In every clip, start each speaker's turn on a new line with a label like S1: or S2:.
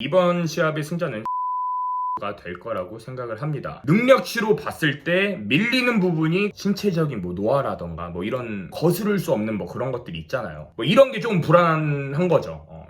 S1: 이번 시합의 승자는 가될 거라고 생각을 합니다. 능력치로 봤을 때 밀리는 부분이 신체적인 뭐 노화라던가 뭐 이런 거스를 수 없는 뭐 그런 것들이 있잖아요. 뭐 이런 게 좀 불안한 거죠. 어.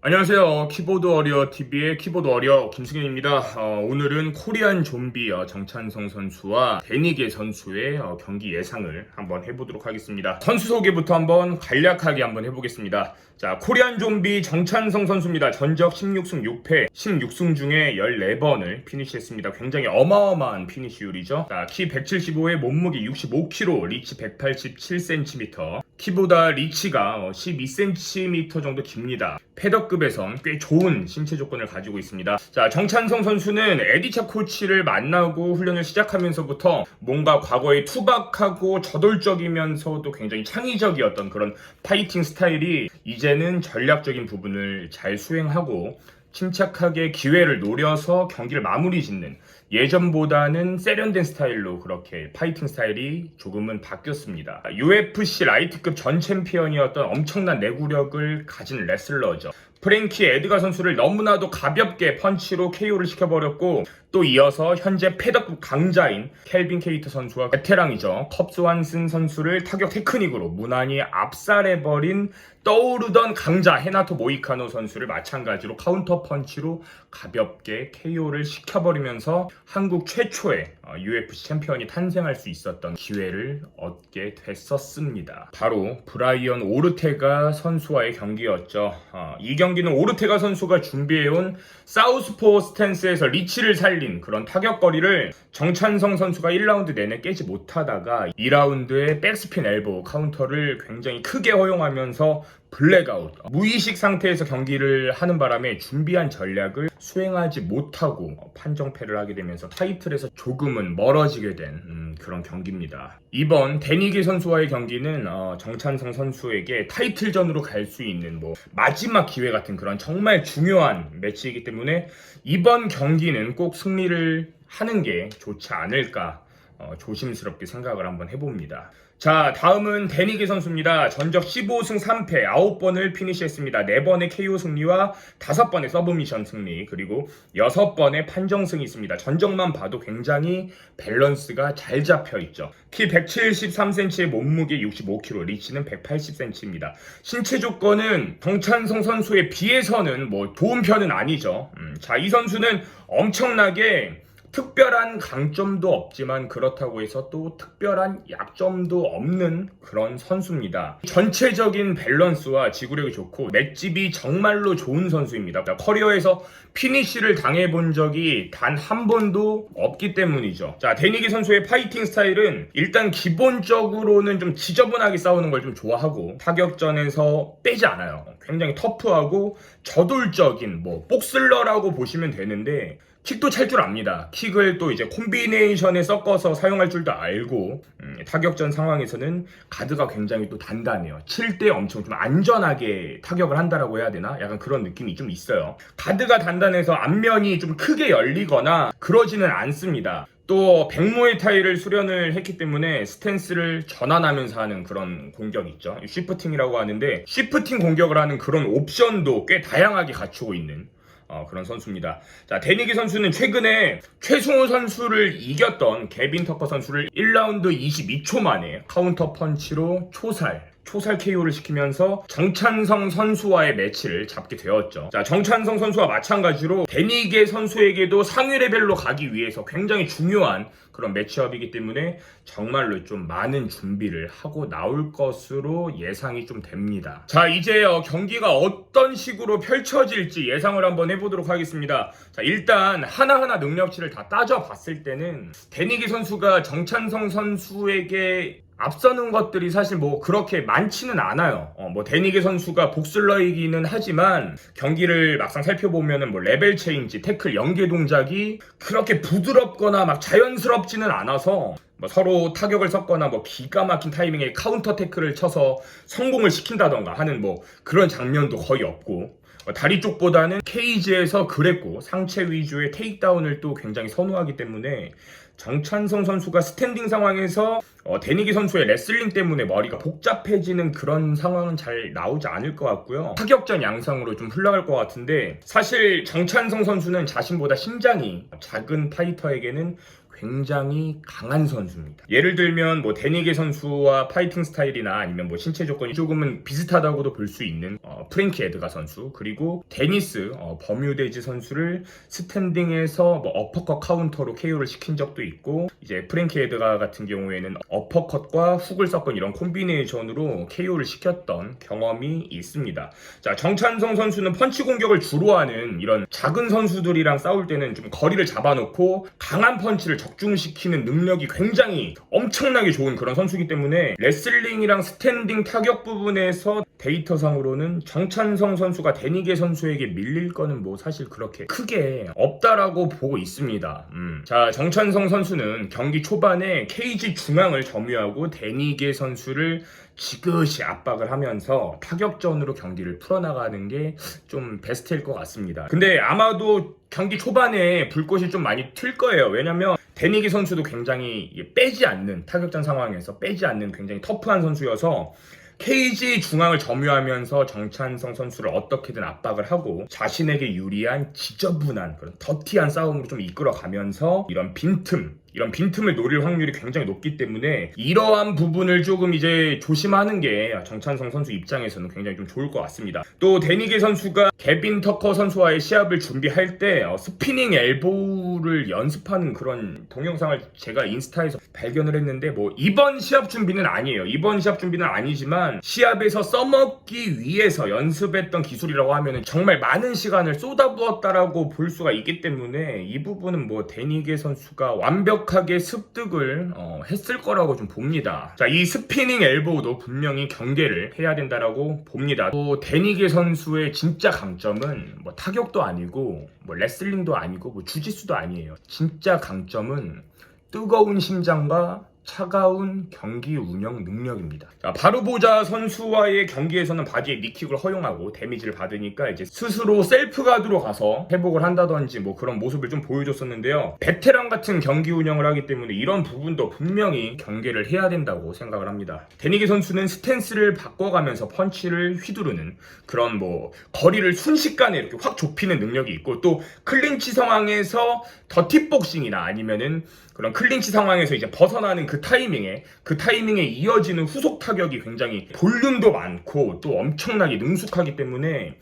S1: 안녕하세요. 키보드 어리어 TV의 키보드 어리어 김승현입니다. 어, 오늘은 코리안 좀비 어, 정찬성 선수와 데니게 선수의 어, 경기 예상을 한번 해보도록 하겠습니다. 선수 소개부터 한번 간략하게 한번 해보겠습니다. 자, 코리안 좀비 정찬성 선수입니다. 전적 16승 6패, 16승 중에 14번을 피니시했습니다. 굉장히 어마어마한 피니시율이죠. 자, 키 175에 몸무게 65kg, 리치 187cm. 키보다 리치가 12cm 정도 깁니다. 패더급에선 꽤 좋은 신체 조건을 가지고 있습니다. 자, 정찬성 선수는 에디차 코치를 만나고 훈련을 시작하면서부터 뭔가 과거에 투박하고 저돌적이면서도 굉장히 창의적이었던 그런 파이팅 스타일이 이제는 전략적인 부분을 잘 수행하고 침착하게 기회를 노려서 경기를 마무리 짓는 예전보다는 세련된 스타일로 그렇게 파이팅 스타일이 조금은 바뀌었습니다. UFC 라이트급 전 챔피언이었던 엄청난 내구력을 가진 레슬러죠. 프랭키 에드가 선수를 너무나도 가볍게 펀치로 KO를 시켜버렸고 또 이어서 현재 패더급 강자인 켈빈 케이터 선수와 베테랑이죠. 컵스 완슨 선수를 타격 테크닉으로 무난히 압살해버린 떠오르던 강자 헤나토 모이카노 선수를 마찬가지로 카운터 펀치로 가볍게 KO를 시켜버리면서 한국 최초의 어, UFC 챔피언이 탄생할 수 있었던 기회를 얻게 됐었습니다. 바로 브라이언 오르테가 선수와의 경기였죠. 어, 이경 기는 오르테가 선수가 준비해온 사우스포 스탠스에서 리치를 살린 그런 타격거리를 정찬성 선수가 1라운드 내내 깨지 못하다가 2라운드에 백스핀 엘보 카운터를 굉장히 크게 허용하면서 블랙아웃 무의식 상태에서 경기를 하는 바람에 준비한 전략을 수행하지 못하고 판정패를 하게 되면서 타이틀에서 조금은 멀어지게 된 음, 그런 경기입니다. 이번 데니기 선수와의 경기는 어, 정찬성 선수에게 타이틀전으로 갈 수 있는 뭐 마지막 기회 같은 그런 정말 중요한 매치이기 때문에 이번 경기는 꼭 승리를 하는 게 좋지 않을까 어, 조심스럽게 생각을 한번 해봅니다. 자, 다음은 데니게 선수입니다. 전적 15승 3패, 9번을 피니시했습니다. 4번의 KO 승리와 5번의 서브미션 승리, 그리고 6번의 판정승이 있습니다. 전적만 봐도 굉장히 밸런스가 잘 잡혀 있죠. 키 173cm의 몸무게 65kg, 리치는 180cm입니다. 신체 조건은 정찬성 선수에 비해서는 뭐 좋은 편은 아니죠. 음, 자, 이 선수는 엄청나게 특별한 강점도 없지만 그렇다고 해서 또 특별한 약점도 없는 그런 선수입니다. 전체적인 밸런스와 지구력이 좋고 맷집이 정말로 좋은 선수입니다. 커리어에서 피니쉬를 당해본 적이 단 한 번도 없기 때문이죠. 자, 데니기 선수의 파이팅 스타일은 일단 기본적으로는 좀 지저분하게 싸우는 걸 좀 좋아하고 타격전에서 빼지 않아요. 굉장히 터프하고 저돌적인 뭐 복슬러라고 보시면 되는데 킥도 찰 줄 압니다. 킥을 또 이제 콤비네이션에 섞어서 사용할 줄도 알고 음, 타격전 상황에서는 가드가 굉장히 또 단단해요. 칠 때 엄청 좀 안전하게 타격을 한다라고 해야 되나? 약간 그런 느낌이 좀 있어요. 가드가 단단해서 앞면이 좀 크게 열리거나 그러지는 않습니다. 또 백모의타이를 수련을 했기 때문에 스탠스를 전환하면서 하는 그런 공격 있죠. 쉬프팅이라고 하는데 쉬프팅 공격을 하는 그런 옵션도 꽤 다양하게 갖추고 있는 어, 그런 선수입니다. 자, 데니기 선수는 최근에 최승호 선수를 이겼던 개빈 터커 선수를 1라운드 22초 만에 카운터 펀치로 초살 초살 KO를 시키면서 정찬성 선수와의 매치를 잡게 되었죠. 자, 정찬성 선수와 마찬가지로 데니게 선수에게도 상위 레벨로 가기 위해서 굉장히 중요한 그런 매치업이기 때문에 정말로 좀 많은 준비를 하고 나올 것으로 예상이 좀 됩니다. 자, 이제 어, 경기가 어떤 식으로 펼쳐질지 예상을 한번 해보도록 하겠습니다. 자, 일단 하나하나 능력치를 다 따져봤을 때는 데니게 선수가 정찬성 선수에게 앞서는 것들이 사실 뭐 그렇게 많지는 않아요. 어, 뭐 데니게 선수가 복슬러이기는 하지만 경기를 막상 살펴보면은 뭐 레벨 체인지, 태클 연계 동작이 그렇게 부드럽거나 막 자연스럽지는 않아서 뭐 서로 타격을 섞거나 뭐 기가 막힌 타이밍에 카운터 태클을 쳐서 성공을 시킨다던가 하는 뭐 그런 장면도 거의 없고 어, 다리 쪽보다는 케이지에서 그랬고 상체 위주의 테이크다운을 또 굉장히 선호하기 때문에 정찬성 선수가 스탠딩 상황에서 어, 데니기 선수의 레슬링 때문에 머리가 복잡해지는 그런 상황은 잘 나오지 않을 것 같고요. 타격전 양상으로 좀 흘러갈 것 같은데 사실 정찬성 선수는 자신보다 심장이 작은 파이터에게는 굉장히 강한 선수입니다. 예를 들면 뭐 데니게 선수와 파이팅 스타일이나 아니면 뭐 신체 조건이 조금은 비슷하다고도 볼 수 있는 어, 프랭키 에드가 선수 그리고 데니스 어, 버뮤데즈 선수를 스탠딩에서 뭐 어퍼컷 카운터로 KO를 시킨 적도 있고 이제 프랭키 에드가 같은 경우에는 어퍼컷과 훅을 섞은 이런 콤비네이션으로 KO를 시켰던 경험이 있습니다. 자 정찬성 선수는 펀치 공격을 주로 하는 이런 작은 선수들이랑 싸울 때는 좀 거리를 잡아놓고 강한 펀치를 적 중시키는 능력이 굉장히 엄청나게 좋은 그런 선수이기 때문에 레슬링이랑 스탠딩 타격 부분에서 데이터상으로는 정찬성 선수가 데니게 선수에게 밀릴 거는 뭐 사실 그렇게 크게 없다라고 보고 있습니다. 음. 자 정찬성 선수는 경기 초반에 케이지 중앙을 점유하고 데니게 선수를 지그시 압박을 하면서 타격전으로 경기를 풀어나가는 게 좀 베스트일 것 같습니다. 근데 아마도 경기 초반에 불꽃이 좀 많이 틀 거예요. 왜냐면 데니기 선수도 굉장히 빼지 않는 타격전 상황에서 빼지 않는 굉장히 터프한 선수여서 KG 중앙을 점유하면서 정찬성 선수를 어떻게든 압박을 하고 자신에게 유리한 지저분한 그런 더티한 싸움으로 좀 이끌어가면서 이런 빈틈 이런 빈틈을 노릴 확률이 굉장히 높기 때문에 이러한 부분을 조금 이제 조심하는 게 정찬성 선수 입장에서는 굉장히 좀 좋을 것 같습니다. 또 데니게 선수가 개빈 터커 선수와의 시합을 준비할 때 어, 스피닝 엘보우를 연습하는 그런 동영상을 제가 인스타에서 발견을 했는데 뭐 이번 시합 준비는 아니에요. 이번 시합 준비는 아니지만 시합에서 써먹기 위해서 연습했던 기술이라고 하면은 정말 많은 시간을 쏟아부었다라고 볼 수가 있기 때문에 이 부분은 뭐 데니게 선수가 완벽 하게 습득을 어, 했을 거라고 좀 봅니다. 자, 이 스피닝 엘보우도 분명히 경계를 해야 된다라고 봅니다. 또 데니게 선수의 진짜 강점은 뭐 타격도 아니고 뭐 레슬링도 아니고 뭐 주짓수도 아니에요. 진짜 강점은 뜨거운 심장과 차가운 경기 운영 능력입니다. 자, 바르보자 선수와의 경기에서는 바디에 니킥을 허용하고 데미지를 받으니까 이제 스스로 셀프 가드로 가서 회복을 한다든지 뭐 그런 모습을 좀 보여줬었는데요. 베테랑 같은 경기 운영을 하기 때문에 이런 부분도 분명히 경계를 해야 된다고 생각을 합니다. 데니게 선수는 스탠스를 바꿔가면서 펀치를 휘두르는 그런 뭐 거리를 순식간에 이렇게 확 좁히는 능력이 있고 또 클린치 상황에서 더티복싱이나 아니면은 그런 클린치 상황에서 이제 벗어나는 그 타이밍에 그 타이밍에 이어지는 후속 타격이 굉장히 볼륨도 많고 또 엄청나게 능숙하기 때문에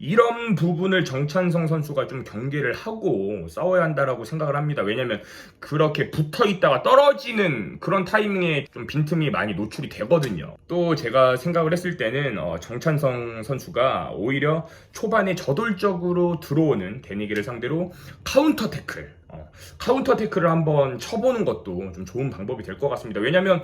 S1: 이런 부분을 정찬성 선수가 좀 경계를 하고 싸워야 한다라고 생각을 합니다. 왜냐면 그렇게 붙어 있다가 떨어지는 그런 타이밍에 좀 빈틈이 많이 노출이 되거든요. 또 제가 생각을 했을 때는 어, 정찬성 선수가 오히려 초반에 저돌적으로 들어오는 데니게를 상대로 카운터 태클 어, 카운터 태클을 한번 쳐보는 것도 좀 좋은 방법이 될 것 같습니다. 왜냐면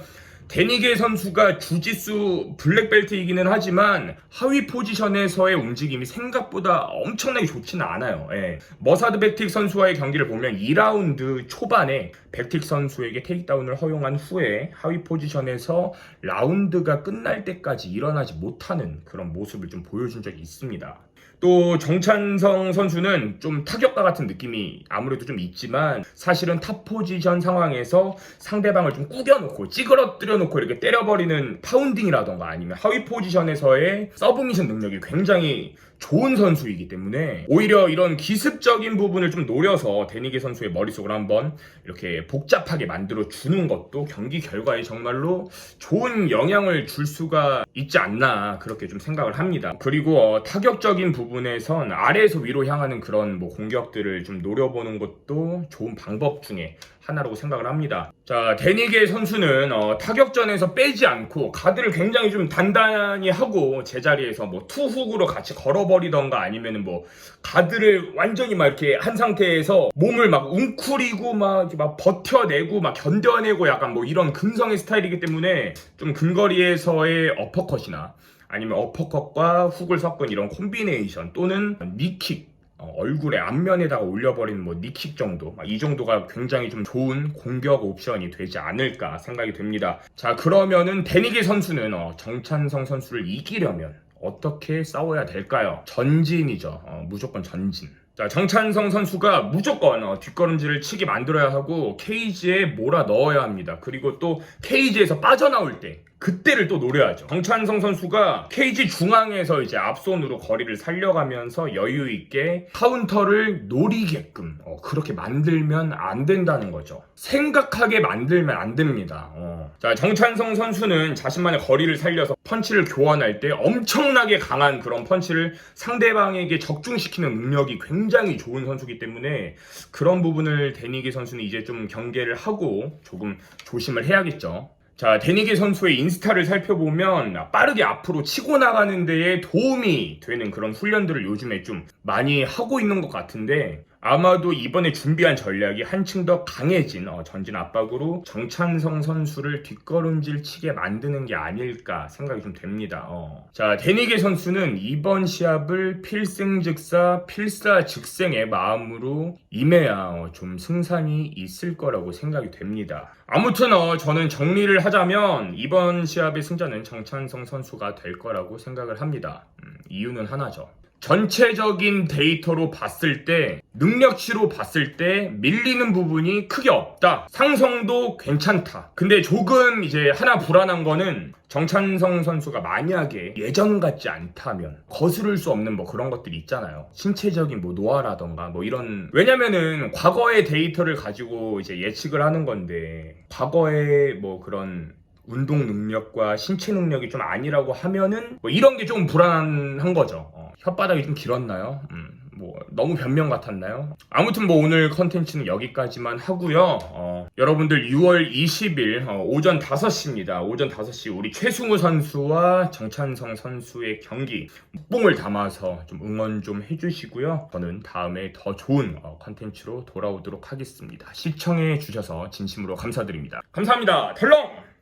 S1: 데니게 선수가 주짓수 블랙벨트이기는 하지만 하위 포지션에서의 움직임이 생각보다 엄청나게 좋지는 않아요. 예. 머사드 백틱 선수와의 경기를 보면 2라운드 초반에 백틱 선수에게 테이크다운을 허용한 후에 하위 포지션에서 라운드가 끝날 때까지 일어나지 못하는 그런 모습을 좀 보여준 적이 있습니다. 또 정찬성 선수는 좀 타격가 같은 느낌이 아무래도 좀 있지만 사실은 탑 포지션 상황에서 상대방을 좀 꾸겨놓고 찌그러뜨려 놓고 이렇게 때려버리는 파운딩이라던가 아니면 하위 포지션에서의 서브미션 능력이 굉장히 좋은 선수이기 때문에 오히려 이런 기습적인 부분을 좀 노려서 데니게 선수의 머릿속을 한번 이렇게 복잡하게 만들어 주는 것도 경기 결과에 정말로 좋은 영향을 줄 수가 있지 않나 그렇게 좀 생각을 합니다. 그리고 어, 타격적인 부분에선 아래에서 위로 향하는 그런 뭐 공격들을 좀 노려보는 것도 좋은 방법 중에 하나라고 생각을 합니다. 자, 데니게 선수는 어, 타격전에서 빼지 않고 가드를 굉장히 좀 단단히 하고 제자리에서 뭐 투훅으로 같이 걸어버리던가 아니면은 뭐 가드를 완전히 막 이렇게 한 상태에서 몸을 막 웅크리고 막, 막 버텨내고 막 견뎌내고 약간 뭐 이런 근성의 스타일이기 때문에 좀 근거리에서의 어퍼컷이나 아니면 어퍼컷과 훅을 섞은 이런 콤비네이션 또는 니킥 어, 얼굴에 앞면에다가 올려버리는 뭐 니킥 정도 막이 정도가 굉장히 좀 좋은 공격 옵션이 되지 않을까 생각이 됩니다. 자 그러면은 데니게 선수는 어, 정찬성 선수를 이기려면 어떻게 싸워야 될까요? 전진이죠. 어, 무조건 전진. 자, 정찬성 선수가 무조건 어, 뒷걸음질을 치게 만들어야 하고 케이지에 몰아 넣어야 합니다. 그리고 또 케이지에서 빠져나올 때 그때를 또 노려야죠. 정찬성 선수가 케이지 중앙에서 이제 앞손으로 거리를 살려가면서 여유 있게 카운터를 노리게끔 어, 그렇게 만들면 안 된다는 거죠. 생각하게 만들면 안 됩니다. 어. 자, 정찬성 선수는 자신만의 거리를 살려서 펀치를 교환할 때 엄청나게 강한 그런 펀치를 상대방에게 적중시키는 능력이 굉장히 좋은 선수기 때문에 그런 부분을 데니게 선수는 이제 좀 경계를 하고 조금 조심을 해야겠죠. 자, 데니게 선수의 인스타를 살펴보면 빠르게 앞으로 치고 나가는 데에 도움이 되는 그런 훈련들을 요즘에 좀 많이 하고 있는 것 같은데 아마도 이번에 준비한 전략이 한층 더 강해진 어, 전진 압박으로 정찬성 선수를 뒷걸음질 치게 만드는 게 아닐까 생각이 좀 됩니다. 어. 자, 데니게 선수는 이번 시합을 필승즉사 필사즉생의 마음으로 임해야 어, 좀 승산이 있을 거라고 생각이 됩니다. 아무튼 어, 저는 정리를 하자면 이번 시합의 승자는 정찬성 선수가 될 거라고 생각을 합니다. 음, 이유는 하나죠. 전체적인 데이터로 봤을 때 능력치로 봤을 때 밀리는 부분이 크게 없다. 상성도 괜찮다. 근데 조금 이제 하나 불안한 거는 정찬성 선수가 만약에 예전 같지 않다면 거스를 수 없는 뭐 그런 것들이 있잖아요. 신체적인 뭐 노화라던가 뭐 이런 왜냐면은 과거의 데이터를 가지고 이제 예측을 하는 건데 과거의 뭐 그런 운동 능력과 신체 능력이 좀 아니라고 하면은 뭐 이런 게 좀 불안한 거죠. 어, 혓바닥이 좀 길었나요? 음, 뭐 너무 변명 같았나요? 아무튼 뭐 오늘 컨텐츠는 여기까지만 하고요. 어, 여러분들 6월 20일 어, 오전 5시입니다. 오전 5시 우리 최승우 선수와 정찬성 선수의 경기 뽕을 담아서 좀 응원 좀 해주시고요. 저는 다음에 더 좋은 어, 컨텐츠로 돌아오도록 하겠습니다. 시청해 주셔서 진심으로 감사드립니다. 감사합니다. 털렁!